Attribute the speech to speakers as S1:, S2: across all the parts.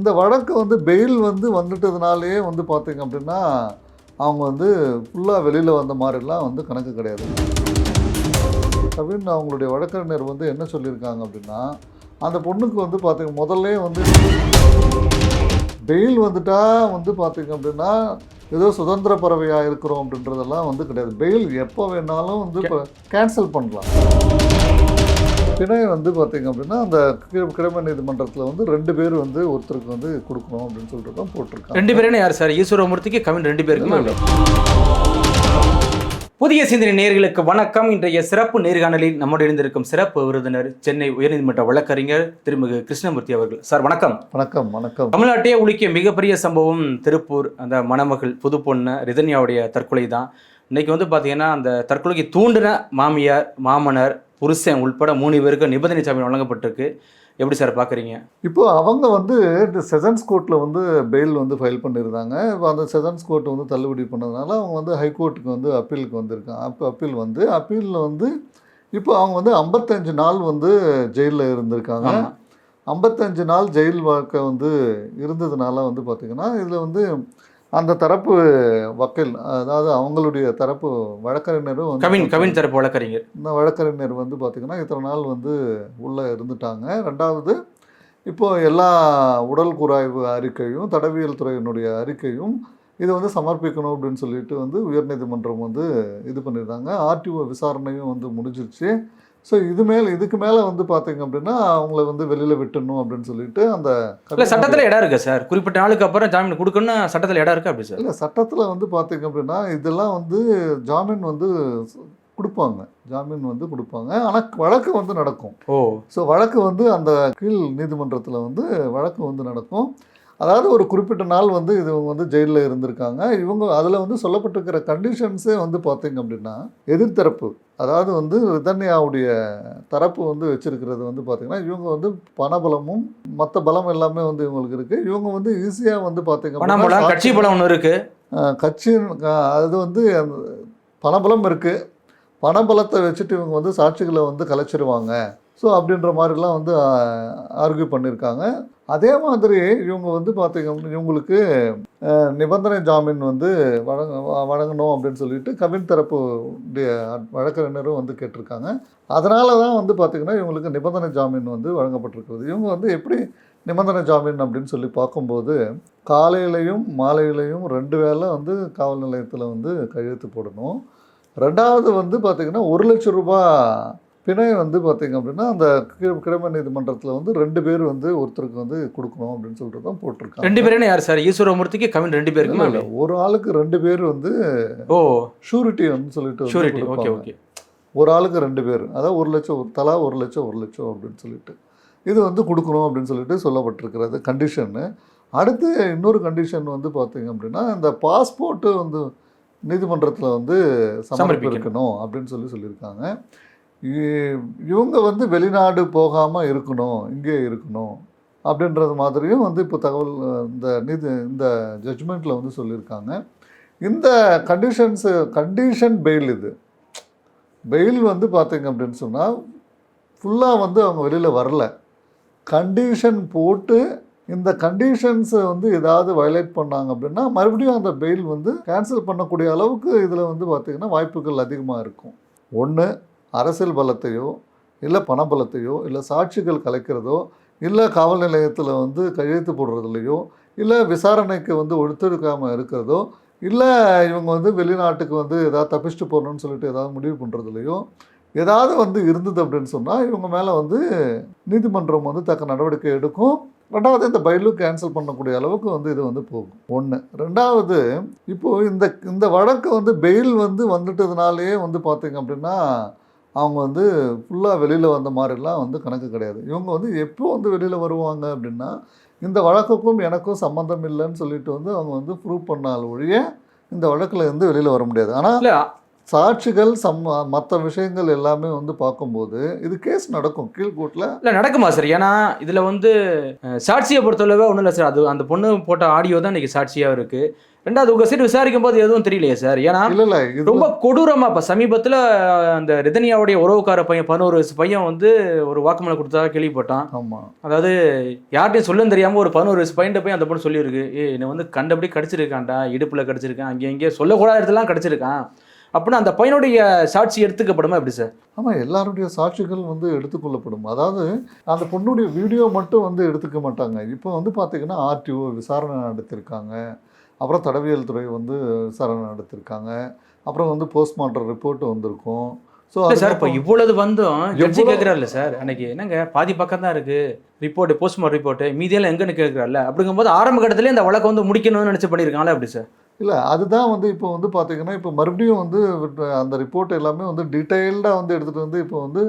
S1: இந்த வழக்கு வந்து பெயில் வந்து வந்துட்டதுனாலே வந்து பார்த்தீங்க அப்படின்னா அவங்க வந்து ஃபுல்லாக வெளியில் வந்த மாதிரிலாம் வந்து கணக்கு கிடையாது. கவின் அவங்களுடைய வழக்கறிஞர் வந்து என்ன சொல்லியிருக்காங்க அப்படின்னா அந்த பொண்ணுக்கு வந்து பார்த்தீங்க முதல்ல வந்து பெயில் வந்துட்டா வந்து பார்த்தீங்க அப்படின்னா ஏதோ சுதந்திர பறவையாக இருக்கிறோம் அப்படின்றதெல்லாம் வந்து கிடையாது. பெயில் எப்போ வேணாலும் வந்து இப்போ கேன்சல் பண்ணலாம். பிணை வந்து பார்த்தீங்க அப்படின்னா அந்த கிழமை நீதிமன்றத்தில் வந்து ரெண்டு பேர் வந்து ஒருத்தருக்கு வந்து கொடுக்கணும் அப்படின்னு சொல்லிட்டு தான் போட்டிருக்காங்க.
S2: ரெண்டு பேரும் யார் சார்? ஈஸ்வரமூர்த்திக்கு கவின் ரெண்டு பேருக்குமா புதிய சிந்தனை நேயர்களுக்கு வணக்கம். இன்றைய சிறப்பு நேர்காணலில் நம்முடைய இணைந்திருக்கும் சிறப்பு விருந்தினர் சென்னை உயர்நீதிமன்ற வழக்கறிஞர் திருமிகு கிருஷ்ணமூர்த்தி அவர்கள். சார் வணக்கம்.
S1: வணக்கம் வணக்கம்.
S2: தமிழ்நாட்டையே உலுக்கிய மிகப்பெரிய சம்பவம் திருப்பூர் அந்த மணமகள் புது பொண்ணு ரிதன்யாவுடைய தற்கொலை தான் இன்னைக்கு வந்து பார்த்தீங்கன்னா அந்த தற்கொலைக்கு தூண்டின மாமியார் மாமனார் புருஷன் உள்பட மூணு பேருக்கு நிபந்தனை ஜாமீன் வழங்கப்பட்டிருக்கு. எப்படி சார் பார்க்குறீங்க?
S1: இப்போ அவங்க வந்து இந்த செஷன்ஸ் கோர்ட்டில் வந்து பெயில் வந்து ஃபைல் பண்ணியிருந்தாங்க. இப்போ அந்த செஷன்ஸ் கோர்ட் வந்து தள்ளுபடி பண்ணதுனால அவங்க வந்து ஹைகோர்ட்டுக்கு வந்து அப்பீலுக்கு வந்திருக்காங்க அப்போ அப்பீல் வந்து அப்பீலில் வந்து இப்போ அவங்க வந்து ஐம்பத்தஞ்சு நாள் வந்து ஜெயிலில் இருந்திருக்காங்க. ஐம்பத்தஞ்சு நாள் ஜெயில் வாழ்க்கை வந்து இருந்ததுனால வந்து பார்த்திங்கன்னா இதில் வந்து அந்த தரப்பு வக்கீல் அதாவது அவங்களுடைய தரப்பு வழக்கறிஞரும் வந்து
S2: கவின் கவின் தரப்பு வழக்கறிஞர்.
S1: இந்த வழக்கறிஞர் வந்து பார்த்திங்கன்னா இத்தனை நாள் வந்து உள்ளே இருந்துட்டாங்க. ரெண்டாவது இப்போ எல்லா உடல் கூராய்வு அறிக்கையும் தடவியல் துறையினுடைய அறிக்கையும் இதை வந்து சமர்ப்பிக்கணும் அப்படின்னு சொல்லிட்டு வந்து உயர்நீதிமன்றம் வந்து இது பண்ணியிருந்தாங்க ஆர்டிஓ விசாரணையும் வந்து முடிஞ்சிருச்சு. ஸோ இது மேலே இதுக்கு மேலே வந்து பார்த்தீங்க அப்படின்னா அவங்கள வந்து வெளியில் விட்டுணும் அப்படின்னு சொல்லிட்டு அந்த
S2: இல்லை சட்டத்தில் இடம் இருக்கு சார்? குறிப்பிட்ட நாளுக்கு அப்புறம் ஜாமீன் கொடுக்கணும்னு சட்டத்தில் இடம் இருக்கு அப்படி சார்?
S1: இல்லை சட்டத்தில் வந்து பார்த்தீங்க அப்படின்னா இதெல்லாம் வந்து ஜாமீன் வந்து கொடுப்பாங்க. ஜாமீன் வந்து கொடுப்பாங்க. ஆனால் வழக்கு வந்து நடக்கும்.
S2: ஓ.
S1: ஸோ வழக்கு வந்து அந்த கீழ் நீதிமன்றத்தில் வந்து வழக்கு வந்து நடக்கும். அதாவது ஒரு குறிப்பிட்ட நாள் வந்து இது இவங்க வந்து ஜெயிலில் இருந்திருக்காங்க. இவங்க அதில் வந்து சொல்லப்பட்டிருக்கிற கண்டிஷன்ஸே வந்து பார்த்தீங்க அப்படின்னா எதிர்த்தரப்பு அதாவது வந்து ரிதன்யாவுடைய தரப்பு வந்து வச்சிருக்கிறது வந்து பார்த்தீங்கன்னா இவங்க வந்து பணபலமும் மற்ற பலம் எல்லாமே வந்து இவங்களுக்கு இருக்குது இவங்க வந்து ஈஸியாக வந்து பார்த்தீங்க அப்படின்னா
S2: கட்சி பலம் ஒன்று இருக்கு.
S1: அஹ் கட்சியின் அஹ் அது வந்து பணபலம் இருக்குது பணபலத்தை வச்சுட்டு இவங்க வந்து சாட்சிகளை வந்து கலைச்சிருவாங்க. ஸோ அப்படின்ற மாதிரிலாம் வந்து ஆர்கியூ பண்ணியிருக்காங்க அதே மாதிரி இவங்க வந்து பார்த்திங்க அப்படின்னா இவங்களுக்கு நிபந்தனை ஜாமீன் வந்து வழங்க வழங்கணும் அப்படின்னு சொல்லிட்டு கவின் தரப்பு வழக்கறிஞரும் வந்து கேட்டிருக்காங்க. அதனால தான் வந்து பார்த்திங்கன்னா இவங்களுக்கு நிபந்தனை ஜாமீன் வந்து வழங்கப்பட்டிருக்கிறது. இவங்க வந்து எப்படி நிபந்தனை ஜாமீன் அப்படின்னு சொல்லி பார்க்கும்போது காலையிலையும் மாலையிலையும் ரெண்டு வேளை வந்து காவல் நிலையத்தில் வந்து கையெழுத்து போடணும். ரெண்டாவது வந்து பார்த்திங்கன்னா ஒரு லட்சம் ரூபாய் பிணை வந்து பார்த்திங்க அப்படின்னா அந்த கிழமை நீதிமன்றத்தில் வந்து ரெண்டு பேர் வந்து ஒருத்தருக்கு வந்து கொடுக்கணும் அப்படின்னு சொல்லிட்டு தான் போட்டிருக்காங்க.
S2: ரெண்டு பேரும் யார் சார்? ஈஸ்வரமூர்த்திக்கு கவின் ரெண்டு பேருக்குமா
S1: இல்ல, ஒரு ஆளுக்கு ரெண்டு பேர் வந்து
S2: ஓ.
S1: ஷூரிட்டி வந்து சொல்லிட்டு
S2: ஷூரிட்டி ஓகே. ஓகே.
S1: ஒரு ஆளுக்கு ரெண்டு பேர் அதாவது ஒரு லட்சம் தலா ஒரு லட்சம் ஒரு லட்சம் அப்படின்னு சொல்லிட்டு. இது வந்து கொடுக்கணும் அப்படின்னு சொல்லிட்டு சொல்லப்பட்டிருக்கிறது கண்டிஷன்னு அடுத்து இன்னொரு கண்டிஷன் வந்து பார்த்தீங்க அப்படின்னா இந்த பாஸ்போர்ட்டு வந்து நீதிமன்றத்தில் வந்து சமர்ப்பிக்கணும் அப்படின்னு சொல்லி சொல்லியிருக்காங்க. இவங்க வந்து வெளிநாடு போகாமல் இருக்கணும் இங்கே இருக்கணும் அப்படின்றது மாதிரியும் வந்து இப்போ தகவல் இந்த நீதி இந்த ஜட்ஜ்மெண்ட்டில் வந்து சொல்லியிருக்காங்க. இந்த கண்டிஷன்ஸு கண்டிஷன் பெயில் இது. பெயில் வந்து பார்த்தீங்க அப்படின்னு சொன்னால் ஃபுல்லாக வந்து அவங்க வெளியில் வரல. கண்டிஷன் போட்டு இந்த கண்டிஷன்ஸை வந்து ஏதாவது வயலேட் பண்ணாங்க அப்படின்னா மறுபடியும் அந்த பெயில் வந்து கேன்சல் பண்ணக்கூடிய அளவுக்கு இதில் வந்து பார்த்திங்கன்னா வாய்ப்புகள் அதிகமாக இருக்கும். ஒன்று அரசியல் பலத்தையோ இல்லை பணபலத்தையோ இல்லை சாட்சிகள் கலைக்கிறதோ இல்லை காவல் நிலையத்தில் வந்து கையெழுத்து போடுறதுலையோ இல்லை விசாரணைக்கு வந்து ஒழுத்தெடுக்காமல் இருக்கிறதோ இல்லை இவங்க வந்து வெளிநாட்டுக்கு வந்து ஏதாவது தப்பிச்சுட்டு போகணும்னு சொல்லிட்டு ஏதாவது முடிவு பண்ணுறதுலையோ ஏதாவது வந்து இருந்தது அப்படின்னு சொன்னால் இவங்க மேலே வந்து நீதிமன்றம் வந்து தக்க நடவடிக்கை எடுக்கும். ரெண்டாவது இந்த பயிலும் கேன்சல் பண்ணக்கூடிய அளவுக்கு வந்து இது வந்து போகும். ஒன்று ரெண்டாவது இப்போது இந்த இந்த வழக்கு வந்து பெயில் வந்து வந்துட்டதுனாலே வந்து பார்த்திங்க அப்படின்னா அவங்க வந்து ஃபுல்லாக வெளியில் வந்த மாதிரிலாம் வந்து கணக்கு கிடையாது. இவங்க வந்து எப்போ வந்து வெளியில் வருவாங்க அப்படின்னா இந்த வழக்குக்கும் எனக்கும் சம்மந்தம் இல்லைன்னு சொல்லிட்டு வந்து அவங்க வந்து ப்ரூவ் பண்ணால் ஒழிய இந்த வழக்கில் இருந்து வெளியில் வர முடியாது. ஆனால் சாட்சிகள் சம் மற்ற விஷயங்கள் எல்லாமே வந்து பார்க்கும்போது இது கேஸ் நடக்கும். கீழ்கோர்ட்டில்
S2: இல்லை நடக்குமா சார்? ஏன்னா இதில் வந்து சாட்சியை பொறுத்தளவு ஒன்றும் இல்லை சார். அது அந்த பொண்ணு போட்ட ஆடியோ தான் இன்றைக்கி சாட்சியாக இருக்குது ரெண்டாவது உங்க சைடு விசாரிக்கும் போது எதுவும் தெரியலையே சார்? ஏன்னா
S1: இல்ல
S2: ரொம்ப கொடூரமா இப்ப சமீபத்துல அந்த ரிதனியாவுடைய உறவுக்கார பையன் பதினோரு வயசு பையன் வந்து ஒரு வாக்குமூலம் கொடுத்தா கேள்விப்பட்டான்.
S1: ஆமா.
S2: அதாவது யார்ட்டையும் சொல்லும் தெரியாம ஒரு பதினோரு வயசு பையன் போய் அந்த பொண்ணு சொல்லியிருக்கு. ஏ என்னை வந்து கண்டபடி கடிச்சிருக்கான்டா இடுப்புல கடிச்சிருக்கான் அங்கே இங்கே சொல்லக்கூடாத இடத்துலாம் கடிச்சிருக்கான். அப்படின்னு அந்த பையனுடைய சாட்சி எடுத்துக்கப்படுமா எப்படி சார்?
S1: ஆமா எல்லாருடைய சாட்சிகள் வந்து எடுத்துக்கொள்ளப்படும். அதாவது அந்த பொண்ணுடைய வீடியோ மட்டும் வந்து எடுத்துக்க மாட்டாங்க. இப்போ வந்து பார்த்தீங்கன்னா ஆர்டிஓ விசாரணை நடத்திருக்காங்க. அப்புறம் தடவியல் துறை வந்து விசாரணை நடத்திருக்காங்க. அப்புறம் வந்து போஸ்ட்மார்ட்டம் ரிப்போர்ட் வந்திருக்கும். ஸோ
S2: சார் இப்போ இவ்வளவு வந்தும் ஜட்ஜி கேட்குறாருல்ல சார்? அன்னைக்கு என்னங்க பாதி பக்கம் தான் இருக்கு. ரிப்போர்ட் போஸ்ட்மார்ட்டம் ரிப்போர்ட் மீதியெல்லாம் எங்கன்னு கேட்குறாருல்ல அப்படிங்கும்போது ஆரம்ப கட்டத்திலே இந்த வழக்கை வந்து முடிக்கணும்னு நினைச்சு பண்ணியிருக்காங்களா அப்படி சார்?
S1: இல்லை அதுதான் வந்து இப்போ வந்து பார்த்தீங்கன்னா இப்போ மறுபடியும் வந்து அந்த ரிப்போர்ட் எல்லாமே வந்து டீட்டெயில்டாக வந்து எடுத்துகிட்டு வந்து இப்போ வந்து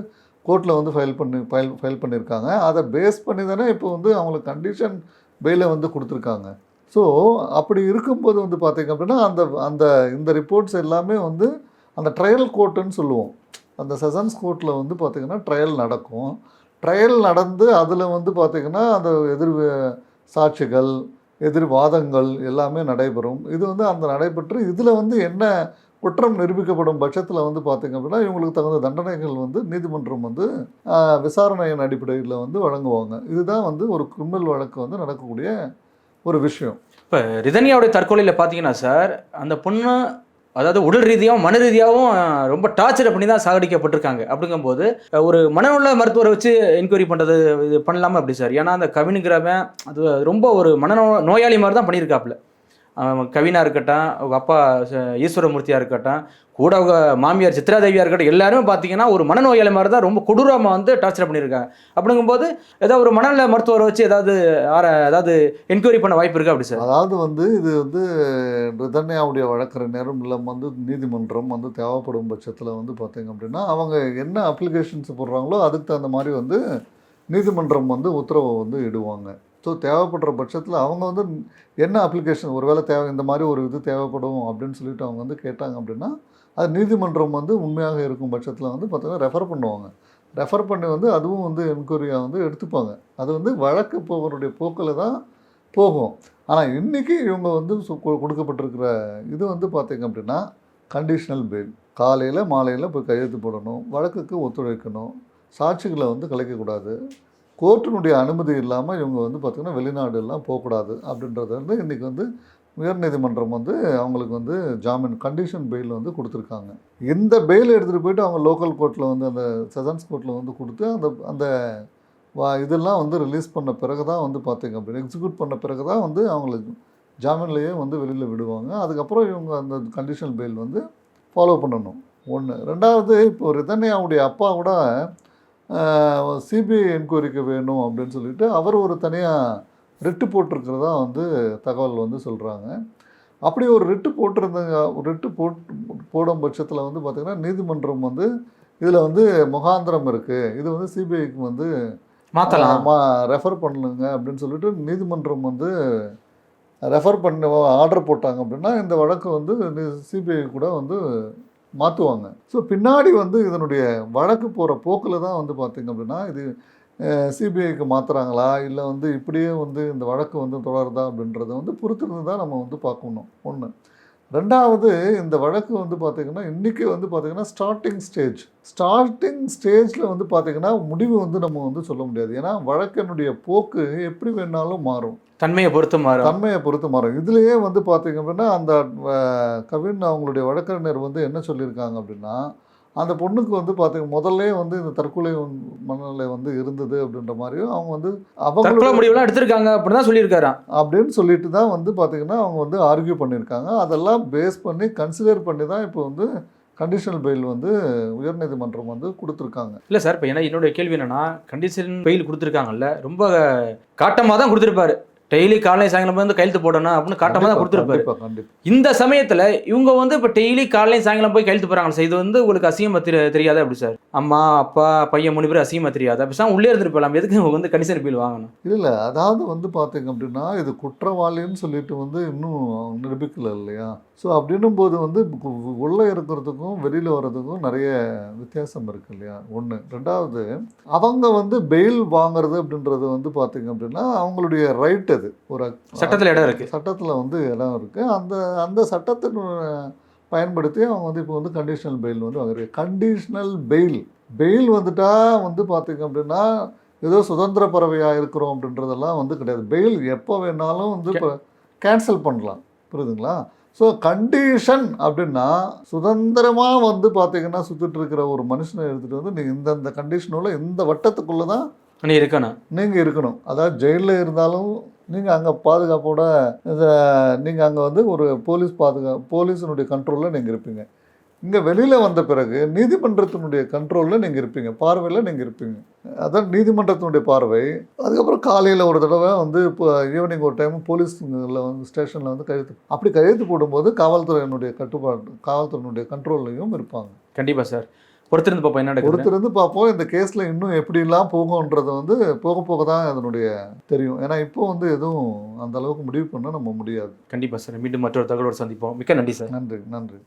S1: கோர்ட்டில் வந்து ஃபைல் பண்ணி ஃபைல் ஃபைல் பண்ணியிருக்காங்க அதை பேஸ் பண்ணி தானே இப்போ வந்து அவங்களுக்கு கண்டிஷன் பெயிலை வந்து கொடுத்துருக்காங்க. ஸோ அப்படி இருக்கும்போது வந்து பார்த்தீங்க அப்படின்னா அந்த அந்த இந்த ரிப்போர்ட்ஸ் எல்லாமே வந்து அந்த ட்ரையல் கோர்ட்டுன்னு சொல்லுவோம். அந்த செஷன்ஸ் கோர்ட்டில் வந்து பார்த்திங்கன்னா ட்ரையல் நடக்கும். ட்ரையல் நடந்து அதில் வந்து பார்த்திங்கன்னா அந்த எதிர் சாட்சிகள் எதிர்வாதங்கள் எல்லாமே நடைபெறும். இது வந்து அந்த நடைபெற்று இதில் வந்து என்ன குற்றம் நிரூபிக்கப்படும் பட்சத்தில் வந்து பார்த்திங்க அப்படின்னா இவங்களுக்கு தகுந்த தண்டனைகள் வந்து நீதிமன்றம் வந்து விசாரணையின் அடிப்படையில் வந்து வழங்குவாங்க. இதுதான் வந்து ஒரு கிரிமினல் வழக்கு வந்து நடக்கக்கூடிய ஒரு விஷயம்.
S2: இப்போ ரிதன்யாவுடைய தற்கொலையில் பார்த்தீங்கன்னா சார் அந்த பொண்ணு அதாவது உடல் ரீதியாகவும் மன ரீதியாகவும் ரொம்ப டார்ச்சர் பண்ணி தான் சாகடிக்கப்பட்டிருக்காங்க. அப்படிங்கும்போது ஒரு மனநல மருத்துவரை வச்சு என்கொயரி பண்ணுறது இது பண்ணலாமா? அப்படி சார்? ஏன்னா அந்த கவினுங்கிறவன் அது ரொம்ப ஒரு மனநோ நோயாளி மாதிரி தான் பண்ணியிருக்காப்புல. கவினாக கவினா இருக்கட்டும் அவங்க அப்பா ஈஸ்வரமூர்த்தியாக இருக்கட்டும் கூட அவங்க மாமியார் சித்ராதேவியாக இருக்கட்டும் எல்லாருமே பார்த்தீங்கன்னா ஒரு மனநோயாளி மாதிரி தான் ரொம்ப கொடூரமாக வந்து டார்ச்சர் பண்ணியிருக்காங்க. அப்படிங்கும்போது ஏதாவது ஒரு மனநல மருத்துவரை வச்சு ஏதாவது ஆற ஏதாவது என்கொயரி பண்ண வாய்ப்பு இருக்கா அப்படி சார்?
S1: அதாவது வந்து இது வந்து ரிதன்யாவுடைய வழக்கறிஞரும் இல்லை வந்து நீதிமன்றம் வந்து தேவைப்படும் பட்சத்தில் வந்து பார்த்தீங்க அப்படின்னா அவங்க என்ன அப்ளிகேஷன்ஸ் போடுறாங்களோ அதுக்கு தகுந்த மாதிரி வந்து நீதிமன்றம் வந்து உத்தரவை வந்து இடுவாங்க. ஸோ தேவைப்படுற பட்சத்தில் அவங்க வந்து என்ன அப்ளிகேஷன் ஒருவேளை தேவை இந்த மாதிரி ஒரு இது தேவைப்படும் அப்படின்னு சொல்லிட்டு அவங்க வந்து கேட்டாங்க அப்படின்னா அது நீதிமன்றம் வந்து உண்மையாக இருக்கும் பட்சத்தில் வந்து பார்த்திங்கன்னா ரெஃபர் பண்ணுவாங்க. ரெஃபர் பண்ணி வந்து அதுவும் வந்து என்கொயரியாக வந்து எடுத்துப்பாங்க. அது வந்து வழக்கு போகக்கூடிய போக்கில் தான் போகும். ஆனால் இன்றைக்கி இவங்க வந்து கொ- கொடுக்கப்பட்டிருக்கிற இது வந்து பார்த்திங்க அப்படின்னா கண்டிஷனல் பெயில் காலையில் மாலையில் போய் கையெழுத்து போடணும் வழக்குக்கு ஒத்துழைக்கணும் சாட்சிகளை வந்து கலைக்கக்கூடாது. கோர்ட்டினுடைய அனுமதி இல்லாமல் இவங்க வந்து பார்த்திங்கன்னா வெளிநாடுலாம் போகக்கூடாது அப்படின்றது வந்து இன்றைக்கி வந்து உயர்நீதிமன்றம் வந்து அவங்களுக்கு வந்து ஜாமீன் கண்டிஷன் பெயில் வந்து கொடுத்துருக்காங்க. இந்த பெயில் எடுத்துகிட்டு போயிட்டு அவங்க லோக்கல் கோர்ட்டில் வந்து அந்த செஷன்ஸ் கோர்ட்டில் வந்து கொடுத்து அந்த அந்த வா இதெல்லாம் வந்து ரிலீஸ் பண்ண பிறகு தான் வந்து பார்த்திங்க அப்படின்னு எக்ஸிக்யூட் பண்ண பிறகு தான் வந்து அவங்களுக்கு ஜாமீன்லேயே வந்து வெளியில் விடுவாங்க. அதுக்கப்புறம் இவங்க அந்த கண்டிஷனல் பெயில் வந்து ஃபாலோ பண்ணணும். ஒன்று ரெண்டாவது இப்போ ரிதன்யாவுடைய அப்பா கூட சிபிஐ என்கொயரிக்கு வேணும் அப்படின்னு சொல்லிட்டு அவர் ஒரு தனியாக ரிட்டு போட்டிருக்கிறதா வந்து தகவல் வந்து சொல்கிறாங்க அப்படி ஒரு ரிட்டு போட்டிருந்தாங்க ரிட்டு போட் போடும் பட்சத்தில் வந்து பார்த்திங்கன்னா நீதிமன்றம் வந்து இதில் வந்து முகாந்திரம் இருக்குது இது வந்து சிபிஐக்கு வந்து
S2: மாத்தலாம்.
S1: ரெஃபர் பண்ணுங்க அப்படின்னு சொல்லிட்டு நீதிமன்றம் வந்து ரெஃபர் பண்ண ஆர்டர் போட்டாங்க அப்படின்னா இந்த வழக்கு வந்து சிபிஐ கூட வந்து மாற்றுவாங்க ஸோ பின்னாடி வந்து இதனுடைய வழக்கு போகிற போக்கில் தான் வந்து பார்த்திங்க அப்படின்னா இது சிபிஐக்கு மாற்றுறாங்களா இல்லை வந்து இப்படியே வந்து இந்த வழக்கு வந்து தொடருதா அப்படின்றத வந்து பொறுத்திருந்து தான் நம்ம வந்து பார்க்கணும். ஒன்று ரெண்டாவது இந்த வழக்கு வந்து பார்த்திங்கன்னா இன்றைக்கி வந்து பார்த்திங்கன்னா ஸ்டார்டிங் ஸ்டேஜ் ஸ்டார்டிங் ஸ்டேஜில் வந்து பார்த்திங்கன்னா முடிவு வந்து நம்ம வந்து சொல்ல முடியாது. ஏன்னா வழக்கினுடைய போக்கு எப்படி வேணாலும் மாறும்.
S2: தன்மையை பொறுத்து மாறும்.
S1: தன்மையை பொறுத்து மாறும். இதுலேயே வந்து பார்த்திங்க அப்படின்னா அந்த கவின் அவங்களுடைய வழக்கறிஞர் வந்து என்ன சொல்லியிருக்காங்க அப்படின்னா அந்த பொண்ணுக்கு வந்து பார்த்திங்க முதல்ல வந்து இந்த தற்கொலை மனநிலை வந்து இருந்தது அப்படின்ற மாதிரியும் அவங்க வந்து அவங்களுடைய
S2: முடிவுலாம் எடுத்திருக்காங்க அப்படின்னு தான் சொல்லியிருக்காராம்.
S1: அப்படின்னு சொல்லிட்டு தான் வந்து பார்த்திங்கன்னா அவங்க வந்து ஆர்கியூ பண்ணியிருக்காங்க. அதெல்லாம் பேஸ் பண்ணி கன்சிடர் பண்ணி தான் இப்போ வந்து கண்டிஷனல் பெயில் வந்து உயர்நீதிமன்றம் வந்து கொடுத்துருக்காங்க.
S2: இல்லை சார் இப்போ ஏன்னா என்னுடைய கேள்வி என்னன்னா கண்டிஷன் பெயில் கொடுத்துருக்காங்கல்ல ரொம்ப காட்டமாக தான் கொடுத்துருப்பாரு. டெய்லி காலை சாயங்காலம் வந்து கையெழுத்து போடணும் அப்படின்னு காட்டமாக தான் கொடுத்துருப்பாரு. இந்த சமயத்தில் இவங்க வந்து இப்போ டெய்லி காலையும் சாயங்காலம் போய் கையெழுத்து போகிறாங்க சார். இது வந்து உங்களுக்கு அசிங்கமாக தெரிய தெரியாதா அப்படி சார்? அம்மா அப்பா பையன் மூணு பேர் அசிங்கமாக தெரியாதா? பேசாம உள்ளே இருந்துட்டு போகலாம் எதுக்கு இவங்க வந்து கண்டிஷன் பெயில் வாங்கணும்?
S1: இல்லை இல்லை. அதாவது வந்து பார்த்தீங்க அப்படின்னா இது குற்றவாளின்னு சொல்லிட்டு வந்து இன்னும் நிரூபிக்கல இல்லையா? ஸோ அப்படின்னும் போது வந்து உள்ளே இருக்கிறதுக்கும் வெளியில் வர்றதுக்கும் நிறைய வித்தியாசம் இருக்கு இல்லையா? ஒன்று ரெண்டாவது அவங்க வந்து பெயில் வாங்குறது அப்படின்றது வந்து பார்த்தீங்க அப்படின்னா அவங்களுடைய ரைட் அது. ஒரு
S2: சட்டத்துல இடம் இருக்கு.
S1: சட்டத்தில் வந்து இடம் இருக்குது அந்த அந்த சட்டத்தின் பயன்படுத்தி அவங்க வந்து இப்போ வந்து கண்டிஷனல் பெயில் வந்து வாங்குறாங்க. கண்டிஷனல் பெயில் பெயில் வந்துட்டா வந்து பார்த்தீங்க அப்படின்னா ஏதோ சுதந்திர பறவையாக இருக்கிறோம் அப்படின்றதெல்லாம் வந்து கிடையாது. பெயில் எப்போ வேணாலும் வந்து இப்போ கேன்சல் பண்ணலாம். புரியுதுங்களா? ஸோ கண்டிஷன் அப்படின்னா சுதந்திரமாக வந்து பார்த்தீங்கன்னா சுற்றிட்டு இருக்கிற ஒரு மனுஷனை எடுத்துகிட்டு வந்து நீங்கள் இந்தந்த கண்டிஷனோட இந்த வட்டத்துக்குள்ளே தான்
S2: நீ இருக்கணும்.
S1: நீங்கள் இருக்கணும். அதாவது ஜெயிலில் இருந்தாலும் நீங்கள் அங்கே பாதுகாப்போட இதை நீங்கள் அங்கே வந்து ஒரு போலீஸ் பாதுகா போலீஸினுடைய கண்ட்ரோலில் நீங்கள் இருப்பீங்க. இங்கே வெளியில் வந்த பிறகு நீதிமன்றத்தினுடைய கண்ட்ரோலில் நீங்கள் இருப்பீங்க. பார்வையில் நீங்கள் இருப்பீங்க. அதான் நீதிமன்றத்தினுடைய பார்வை. அதுக்கப்புறம் காலையில் ஒரு தடவை வந்து இப்போ ஈவினிங் ஒரு டைம் போலீஸில் வந்து ஸ்டேஷனில் வந்து கையெழுத்து அப்படி கையெழுத்து போடும்போது காவல்துறையினுடைய கட்டுப்பாடு காவல்துறையினுடைய கண்ட்ரோல்லையும் இருப்பாங்க.
S2: கண்டிப்பா சார். பொறுத்திருந்து பார்ப்போம் என்ன
S1: பொறுத்திருந்து பார்ப்போம். இந்த கேஸில் இன்னும் எப்படிலாம் போகும்ன்றது வந்து போக போக தான் அதனுடைய தெரியும். ஏன்னா இப்போ வந்து எதுவும் அந்த அளவுக்கு முடிவு பண்ண நம்ம முடியாது.
S2: கண்டிப்பா சார். மீண்டும் மற்றொரு தகவலோடு சந்திப்போம். மிக்க நன்றி சார்.
S1: நன்றி நன்றி.